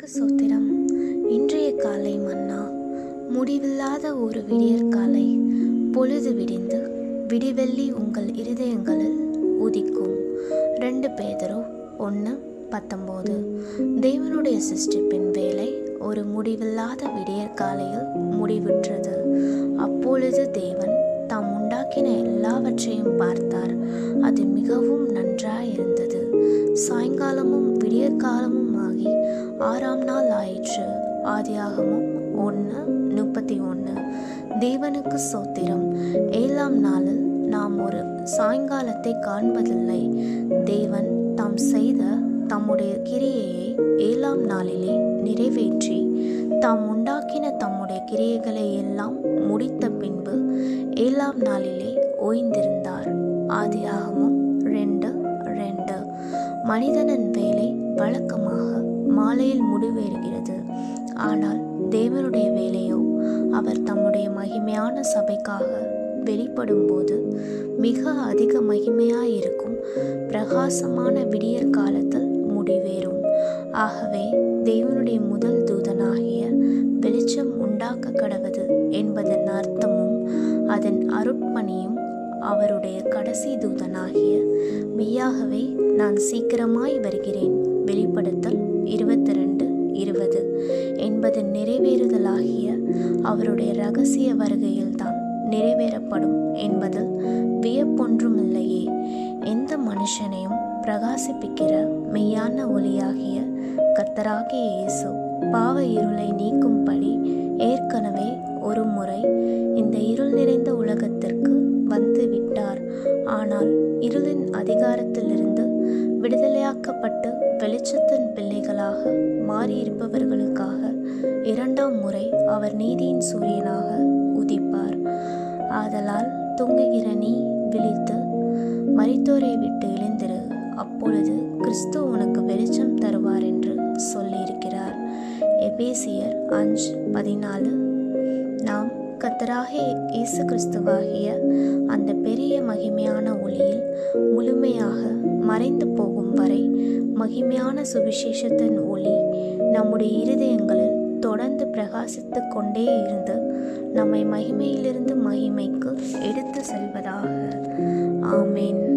தேவனுக்கு சோத்திரம். இன்றைய காலை மன்னா முடிவில்லாத ஒரு விடியற் காலை. பொழுது விடிந்து விடிவெள்ளி உங்கள் இருதயங்களில் உதிக்கும். ரெண்டு பேதரோ ஒன்று பத்தொம்போது. தேவனுடைய சிருஷ்டிப்பின் வேலை ஒரு முடிவில்லாத விடியற் காலையில் முடிவுற்றது. அப்பொழுது தேவன் தாம் உண்டாக்கின எல்லாவற்றையும் பார்த்தார். அது மிகவும் நன்றாயிருந்தது. சாயங்காலமும் விடியற்காலமும் ஆகி ஆறாம் நாள் ஆயிற்று. ஆதியாகமும் ஒன்று முப்பத்தி ஒன்று தேவனுக்கு சோத்திரம். ஏழாம் நாளில் நாம் ஒரு சாயங்காலத்தை காண்பதில்லை. தேவன் தாம் செய்த தம்முடைய கிரியையை ஏழாம் நாளிலே நிறைவேற்றி தாம் உண்டாக்கின தம்முடைய கிரியைகளை எல்லாம் முடித்த பின்பு ஏழாம் நாளிலே ஓய்ந்திருந்தார். ஆதியாகமும் மனிதனின் வேலை வழக்கமாக மாலையில் முடிவேறுகிறது. ஆனால் தேவனுடைய வேலையோ அவர் தம்முடைய மகிமையான சபைக்காக வெளிப்படும்போது மிக அதிக மகிமையாயிருக்கும் பிரகாசமான விடியற் காலத்தில் முடிவேறும். ஆகவே தேவனுடைய முதல் தூதனாகிய வெளிச்சம் உண்டாக்க கடவுது என்பதன் அர்த்தமும் அதன் அருட்பணியும் அவருடைய கடைசி தூதனாகிய மெய்யாகவே நான் சீக்கிரமாய் வருகிறேன். வெளிப்படுத்தல் இருபத்தி ரெண்டு இருபது என்பது நிறைவேறுதலாகிய அவருடைய ரகசிய வருகையில்தான் நிறைவேறப்படும் என்பதில் வியப்பொன்றுமில்லையே. எந்த மனுஷனையும் பிரகாசிப்பிக்கிற மெய்யான ஒளியாகிய கர்த்தராகிய இயேசு பாவ இருளை நீக்கும்படி ஏற்கனவே ஒரு முறை இந்த இருள் நிறைந்த உலகத்திற்கு வந்து விட்டார் ஆனால் இருளின் அதிகாரத்திலிருந்து விடுதலையாக்கப்பட்டு வெளிச்சத்தின் பிள்ளைகளாக மாறியிருப்பவர்களுக்காக இரண்டாம் முறை அவர் நீதியின் சூரியனாக உதிப்பார். ஆதலால் தூங்குகிற நீ விழித்து மரித்தோரை விட்டு எழுந்திரு. அப்பொழுது கிறிஸ்து உனக்கு வெளிச்சம் தருவார் என்று சொல்லியிருக்கிறார். எபேசியர் அஞ்சு பதினாலு கர்த்தராகிய இயேசு கிறிஸ்துவாகிய அந்த பெரிய மகிமையான ஒளியில் முழுமையாக மறைந்து போகும் வரை மகிமையான சுவிசேஷத்தின் ஒளி நம்முடைய இருதயங்களில் தொடர்ந்து பிரகாசித்து கொண்டே இருந்து நம்மை மகிமையிலிருந்து மகிமைக்கு எடுத்து செல்வதாக. ஆமேன்.